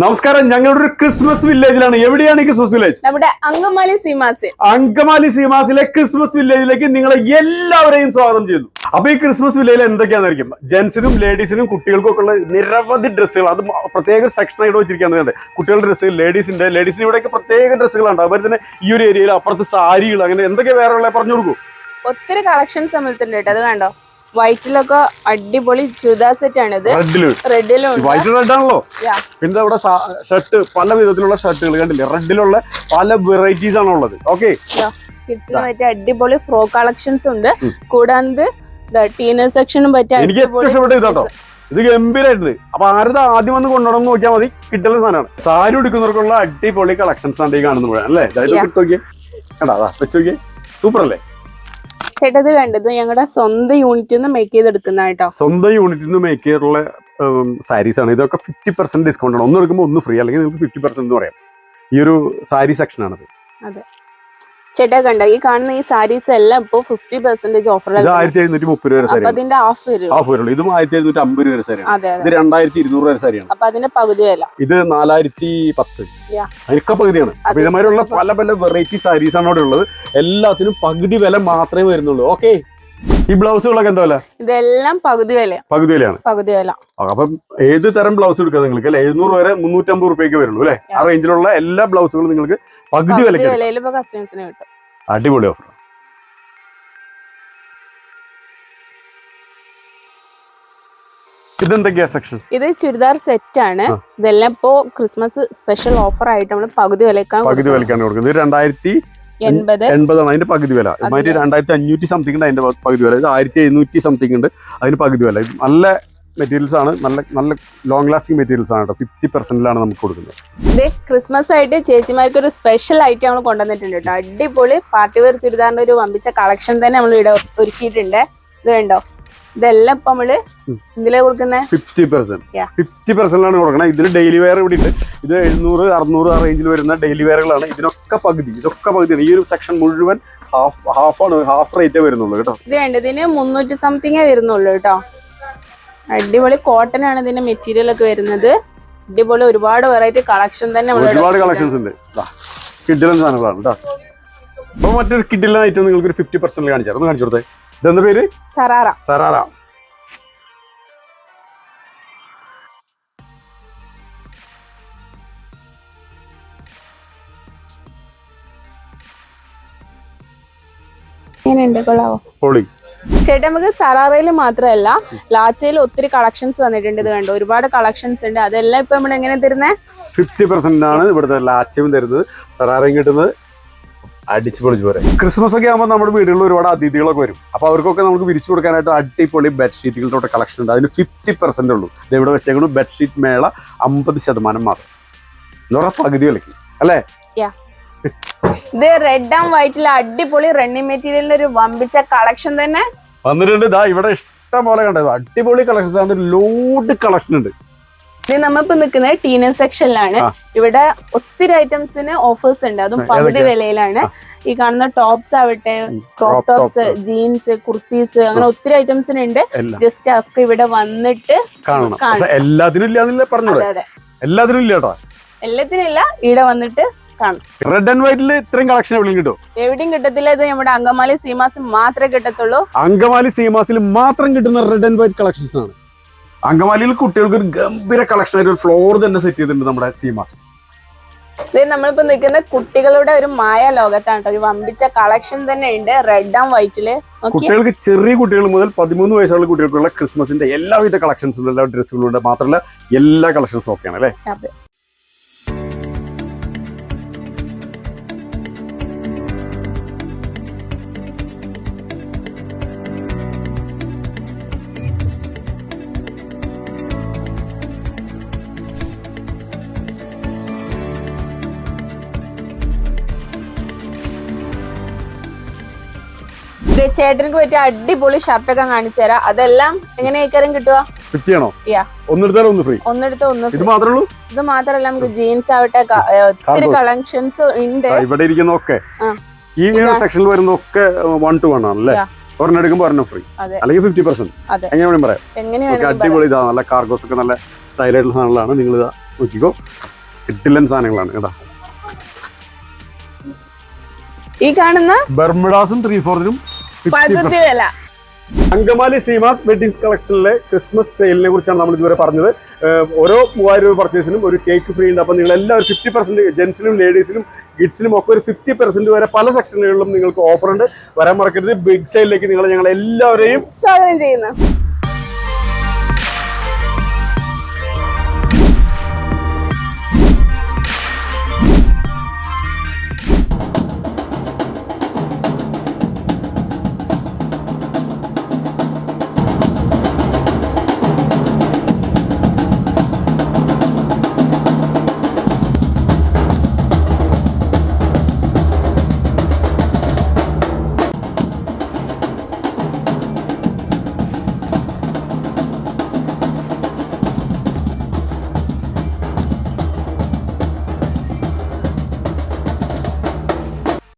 നമസ്കാരം. ഞങ്ങളുടെ ഒരു ക്രിസ്മസ് വില്ലേജിലാണ്. എവിടെയാണ് ഈ ക്രിസ്മസ് വില്ലേജ്? നമ്മുടെ അങ്കമാലി സീമാസിൽ. അങ്കമാലി സീമാസിലെ ക്രിസ്മസ് വില്ലേജിലേക്ക് നിങ്ങളെ എല്ലാവരെയും സ്വാഗതം ചെയ്യുന്നു. അപ്പൊ ഈ ക്രിസ്മസ് വില്ലേജിൽ എന്തൊക്കെയാണെന്നായിരിക്കും ജെന്റ്സിനും ലേഡീസിനും കുട്ടികൾക്കും ഒക്കെ ഉള്ള നിരവധി ഡ്രസ്സുകൾ. അത് പ്രത്യേക സെക്ഷൻ ആയിട്ട് വെച്ചിരിക്കുകയാണ് കുട്ടികളുടെ ഡ്രസ്സ് ലേഡീസിന്റെ ലേഡീസിന് ഇവിടെയൊക്കെ പ്രത്യേക ഡ്രസ്സുകളുണ്ട് അതുപോലെ തന്നെ ഈ ഒരു ഏരിയയിൽ അപ്പുറത്ത് സാരികൾ അങ്ങനെ എന്തൊക്കെ വേറെ ഉള്ള പറഞ്ഞു കൊടുക്കും. ഒത്തിരി കളക്ഷൻസ് നമ്മൾ അത് കണ്ടോ? വൈറ്റിലൊക്കെ അടിപൊളി ചുരിദാർ സെറ്റ് ആണ് ഇത് റെഡിലും വൈറ്റ് റെഡ് ആണല്ലോ പിന്നെ ഇവിടെ ഷർട്ട് പല വിധത്തിലുള്ള ഷർട്ടുകൾ കണ്ടില്ലേ? റെഡിലുള്ള പല വെറൈറ്റീസ് ആണ് ഉള്ളത്. ഓക്കെ കിഡ്സിന് പറ്റിയ അടിപൊളി ഫ്രോ കളക്ഷൻസ് ഉണ്ട്. കൂടാതെ ടീനർ സെക്ഷനും പറ്റിയ എനിക്ക് ഏറ്റവും ഇഷ്ടപ്പെട്ട ഇതാട്ടോ. ഇത് ഗംഭീരമായിട്ടുണ്ട് അപ്പൊ ആരത് ആദ്യം വന്ന് കൊണ്ടുപോകണം എന്ന് നോക്കിയാൽ മതി. കിട്ടുന്ന സാധനമാണ്. സാരി എടുക്കുന്നവർക്കുള്ള അടിപൊളി കളക്ഷൻസ് ആണ് ഈ കാണുന്നത് അല്ലേ? ഇതായത് Yeah. കിട്ടോക്കിയേ കണ്ടാ? അതാ വെച്ച് നോക്കിയേ. സൂപ്പർ അല്ലേ? ചേട്ടാ ഇത് കണ്ടത് ഞങ്ങളുടെ സ്വന്തം യൂണിറ്റിൽ നിന്ന് മേക്ക് ചെയ്തെടുക്കുന്ന കേട്ടോ. സ്വന്തം യൂണിറ്റിൽ നിന്ന് മേക്ക് ചെയ്തിട്ടുള്ള സാരീസ് ആണ്. ഇതൊക്കെ ഫിഫ്റ്റി പെർസെന്റ് ഡിസ്കൗണ്ട് ആണ്. ഒന്ന് എടുക്കുമ്പോൾ ഒന്ന് ഫ്രീ അല്ലെങ്കിൽ നിങ്ങൾക്ക് ഫിഫ്റ്റി പെർസെന്റ് എന്ന് പറയാം. ഈ ഒരു സാരി സെക്ഷൻ ആണത്. ചേട്ടാ കണ്ടോ? ഈ കാണുന്ന ഈ സാരീസ് എല്ലാം ഇപ്പോൾ ഫിഫ്റ്റി പെർസെന്റേജ് ഓഫർ ആയിരത്തി എഴുന്നൂറ്റി മുപ്പത് രൂപ അതിന്റെ ഹാഫ് വരും ഹാഫ് വരുള്ളൂ. ഇതും ആയിരത്തി എഴുന്നൂറ്റി അമ്പത് രൂപ സാരിയാണ് ഇത് രണ്ടായിരത്തി ഇരുന്നൂറ് വരെ സാരിയാണ് അപ്പൊ അതിന്റെ പകുതി വില. ഇത് നാലായിരത്തി പത്ത്. അതിനൊക്കെ പകുതിയാണ്. അപ്പൊ അതെ. പല പല വെറൈറ്റി സാരീസ് ആണ് അവിടെ ഉള്ളത്. എല്ലാത്തിനും പകുതി വില മാത്രമേ വരുന്നുള്ളൂ. ഓക്കെ ഈ ബ്ലൗസുകളൊക്കെ എന്താ വില ഇതെല്ലാം പകുതി വില പകുതി വിലയാണ്. പകുതി വില. അപ്പം ഏത് തരം ബ്ലൗസ് എടുക്കുക നിങ്ങൾക്ക്? അല്ലെ എഴുന്നൂറ് വരെ മുന്നൂറ്റമ്പത് റുപ്യക്ക് വരുള്ളൂ അല്ലെ? ആ റേഞ്ചിലുള്ള എല്ലാ ബ്ലൗസുകളും നിങ്ങൾക്ക് പകുതി വില വിലക്ക് കസ്റ്റമേഴ്സിന് കിട്ടും. അടിപൊളി ഓഫർ ഇതെന്തൊക്കെയാ സെക്ഷൻ ഇത് ചുരിദാർ സെറ്റ് ആണ്. ഇതെല്ലാം ഇപ്പോ ക്രിസ്മസ് സ്പെഷ്യൽ ഓഫർ ആയിട്ട് നമ്മൾ പകുതി വിലക്കാണ് പകുതി വിലക്കാണ് കൊടുക്കുന്നത്. രണ്ടായിരത്തി എൺപതാണ് അതിന്റെ പകുതി വില. രണ്ടായിരത്തി അഞ്ഞൂറ്റി സംതിങ് ഉണ്ട് അതിന്റെ പകുതി വില. ഇത് ആയിരത്തി എഴുന്നൂറ്റി സംതിങ് ഉണ്ട് അതിന് പകുതി വില. ഇത് നല്ല മെറ്റീരിയൽസ് ആണ്. നല്ല നല്ല ലോങ് ലാസ്റ്റിംഗ് മെറ്റീരിയൽസ് ആണ് കേട്ടോ. ഫിഫ്റ്റി പെർസെന്റിലാണ് നമുക്ക് കൊടുക്കുന്നത്. ക്രിസ്മസ് ആയിട്ട് ചേച്ചിമാർക്ക് ഒരു സ്പെഷ്യൽ ഐറ്റം നമ്മൾ കൊണ്ടുവന്നിട്ടുണ്ട് കേട്ടോ. അടിപൊളി പാർട്ടി വെയർ ചുരിദാറിന്റെ ഒരു വമ്പിച്ച കളക്ഷൻ തന്നെ നമ്മൾ ഇവിടെ ഒരുക്കിയിട്ടുണ്ട്. ഇത് കണ്ടോ? ഇതെല്ലാം ഇപ്പൊ നമ്മൾ. ഇതിലെ കൊടുക്കുന്നത് ഫിഫ്റ്റി പെർസെന്റ്. ഫിഫ്റ്റി ഫിഫ്റ്റി ആണ് കൊടുക്കുന്നത് ഇതിന് ഡെയിലി വെയർ ഇവിടെ ഉണ്ട്. ഇത് എഴുന്നൂറ് അറുന്നൂറ് ആ റേഞ്ചിൽ വരുന്ന ഡെയിലി വെയറുകളാണ്. ഇതിനൊക്കെ പകുതി ഇതൊക്കെ പകുതിയാണ്. ഈ ഒരു സെക്ഷൻ മുഴുവൻ ഹാഫ് ഹാഫ് ആണ് ഹാഫ് റേറ്റേ വരുന്നുള്ളൂ കേട്ടോ. ഇത് വേണ്ട ഇതിന് മുന്നൂറ്റി സംതിങ്ങേ വരുന്നുള്ളൂ കേട്ടോ. അടിപൊളി കോട്ടൺ ആണ് ഇതിന്റെ മെറ്റീരിയൽ ഒക്കെ വരുന്നത്. അടിപൊളി ഒരുപാട് വെറൈറ്റി കളക്ഷൻ തന്നെ ഒരുപാട് കളക്ഷൻസ് ഉണ്ട്. കിഡിലൻ സാധനങ്ങളാണ് കേട്ടോ. അപ്പൊ മറ്റൊരു കിഡിലൻ ഐറ്റം നിങ്ങൾക്ക് ഒരു ഫിഫ്റ്റി പെർസെന്റ് കാണിച്ചു കാണിച്ചു കൊടുത്തേ. ഇതെന്താ പേര്? സറാറ. സറാറ. പൊളി. ചേട്ടാ നമുക്ക് സറാറയിൽ മാത്രമല്ല ലാച്ചയിൽ ഒത്തിരി കളക്ഷൻസ് വന്നിട്ടുണ്ട് ഇത് കണ്ടു? ഒരുപാട് കളക്ഷൻസ് ഉണ്ട്. അതെല്ലാം ഇപ്പൊ നമ്മൾ എങ്ങനെ തരുന്നത് ഫിഫ്റ്റി പെർസെന്റ് ആണ് ഇവിടുത്തെ ലാച്ചയും തരുന്നത്. സറാറയും കിട്ടുന്നത് അടിച്ചു പൊളിച്ച് പോരെ. ക്രിസ്മസ് ഒക്കെ ആകുമ്പോൾ നമ്മുടെ വീടുകളിൽ ഒരുപാട് അതിഥികളൊക്കെ വരും. അപ്പോൾ അവർക്കൊക്കെ നമുക്ക് വിരിച്ചു കൊടുക്കാനായിട്ട് അടിപൊളി ബെഡ്ഷീറ്റുകളുടെ കളക്ഷൻ ഉണ്ട്. അതിന് ഫിഫ്റ്റി പെർസെന്റ് ഉള്ളൂ. ഇത് ഇവിടെ വെച്ചേക്കുന്നു ബെഡ്ഷീറ്റ് മേള അമ്പത് ശതമാനം മാത്രം. എന്ന് പറഞ്ഞാൽ പകുതി വിലക്ക് അല്ലേ? ഇത് റെഡ് ആൻഡ് വൈറ്റിൽ അടിപൊളി റണ്ണിങ് മെറ്റീരിയലിന്റെ ഒരു വമ്പിച്ച കളക്ഷൻ തന്നെ. വന്നിട്ടുണ്ട്. ഇതാ ഇവിടെ ഇഷ്ടം പോലെ കണ്ടത് അടിപൊളി കളക്ഷൻസ് ആണ്. ലോഡ് കളക്ഷൻ ഉണ്ട്. ഇത് നമ്മളിപ്പോ നിൽക്കുന്നത് ടീനർ സെക്ഷനിലാണ്. ഇവിടെ ഒത്തിരി ഐറ്റംസിന് ഓഫേഴ്സ് ഉണ്ട്. അതും പകുതി വിലയിലാണ്. ഈ കാണുന്ന ടോപ്സ് ആവട്ടെ ക്രോപ്പ് ടോപ്സ് ജീൻസ് കുർത്തീസ് അങ്ങനെ ഒത്തിരി ഐറ്റംസിന് ഉണ്ട് ജസ്റ്റ് ഒക്കെ ഇവിടെ വന്നിട്ട് കാണണം. എല്ലാത്തിനും ഇല്ല പറഞ്ഞത്? അതെ അതെ. എല്ലാത്തിനും ഇല്ല ഇവിടെ വന്നിട്ട് കാണും റെഡ് ആൻഡ് വൈറ്റിൽ ഇത്രയും കളക്ഷൻ എവിടെയും കിട്ടും എവിടെയും കിട്ടത്തില്ല. ഇത് നമ്മുടെ അങ്കമാലി സീമാസിൽ മാത്രമേ കിട്ടത്തുള്ളൂ. അങ്കമാലി സീമാസിൽ മാത്രം കിട്ടുന്ന റെഡ് ആൻഡ് വൈറ്റ് കളക്ഷൻസ് ആണ്. അങ്കമാലിയിൽ കുട്ടികൾക്ക് ഒരു ഗംഭീര കളക്ഷൻ ആയിട്ട് ഒരു ഫ്ലോർ തന്നെ സെറ്റ് ചെയ്തിട്ടുണ്ട് നമ്മുടെ സീമാസ് നമ്മളിപ്പോ നിൽക്കുന്ന കുട്ടികളുടെ ഒരു മായ ലോകത്താണ്. ഒരു വമ്പിച്ച കളക്ഷൻ തന്നെ ഉണ്ട്. റെഡ് ആൻഡ് വൈറ്റിൽ കുട്ടികൾക്ക് ചെറിയ കുട്ടികൾ മുതൽ പതിമൂന്ന് വയസ്സുള്ള കുട്ടികൾക്കുള്ള ക്രിസ്മസിന്റെ എല്ലാവിധ കളക്ഷൻസും എല്ലാ ഡ്രസ്സുകളും ഉണ്ട് മാത്രമല്ല എല്ലാ കളക്ഷൻസും ഒക്കെയാണ് അല്ലേ? ചേട്ടനക്ക് പറ്റിയ അടിപൊളി ഷർട്ടൊക്കെ കാണിച്ചു തരാം. അതെല്ലാം എങ്ങനെയൊക്കെ കിട്ടുക ഫിഫ്റ്റി ആണോ Yeah. ഒന്നെടുത്താലും ഒന്ന് ഫ്രീ ഒന്നെടുത്ത് ഒന്ന് ഇത് മാത്രമേ ഉള്ളൂ? ഇത് മാത്രമല്ല നമുക്ക് ജീൻസ് ആവട്ടെ ഒത്തിരി കളക്ഷൻസ് ഉണ്ട്. ഇവിടെ ഇരിക്കുന്ന ഒക്കെ. ഈ സെക്ഷനിൽ വരുന്ന ഒക്കെ വൺ ടു വൺ ആണല്ലേ. ഒരെണ്ണം എടുക്കുമ്പോൾ ഒരെണ്ണം ഫ്രീ അല്ലെങ്കിൽ ഫിഫ്റ്റി പെർസെന്റ് എങ്ങനെ എങ്ങനെ വേണമെങ്കിലും പറയാം. അടിപൊളി ഇതാ നല്ല കാർഗോസ് ഒക്കെ നല്ല സ്റ്റൈലായിട്ടുള്ള സാധനങ്ങളാണ്. നിങ്ങൾ ഇതാ നോക്കിക്കോ. കിട്ടില്ലൻ സാധനങ്ങളാണ് കേട്ടോ. ഈ കാണുന്ന ബർമുഡാസും ത്രീ ഫോറിനും പകുതി വില അങ്കമാലി സീമാസ് വെഡിങ് കളക്ഷനിലെ ക്രിസ്മസ് സെയിലിനെ കുറിച്ചാണ് നമ്മൾ ഇതുവരെ പറഞ്ഞത്. ഓരോ മൂവായിരം രൂപ പർച്ചേസിനും ഒരു കേക്ക് ഫ്രീ ഉണ്ട്. അപ്പോൾ നിങ്ങൾ എല്ലാവരും ഫിഫ്റ്റി പെർസെന്റ് ജെൻസിനും ലേഡീസിനും കിഡ്സിനും ഒക്കെ ഒരു ഫിഫ്റ്റി പെർസെന്റ് വരെ പല സെക്ഷനുകളിലും നിങ്ങൾക്ക് ഓഫർ ഉണ്ട്. വരാൻ മറക്കരുത്. ബിഗ് സെയിലിലേക്ക് നിങ്ങൾ ഞങ്ങൾ എല്ലാവരെയും സ്വാഗതം ചെയ്യുന്നു.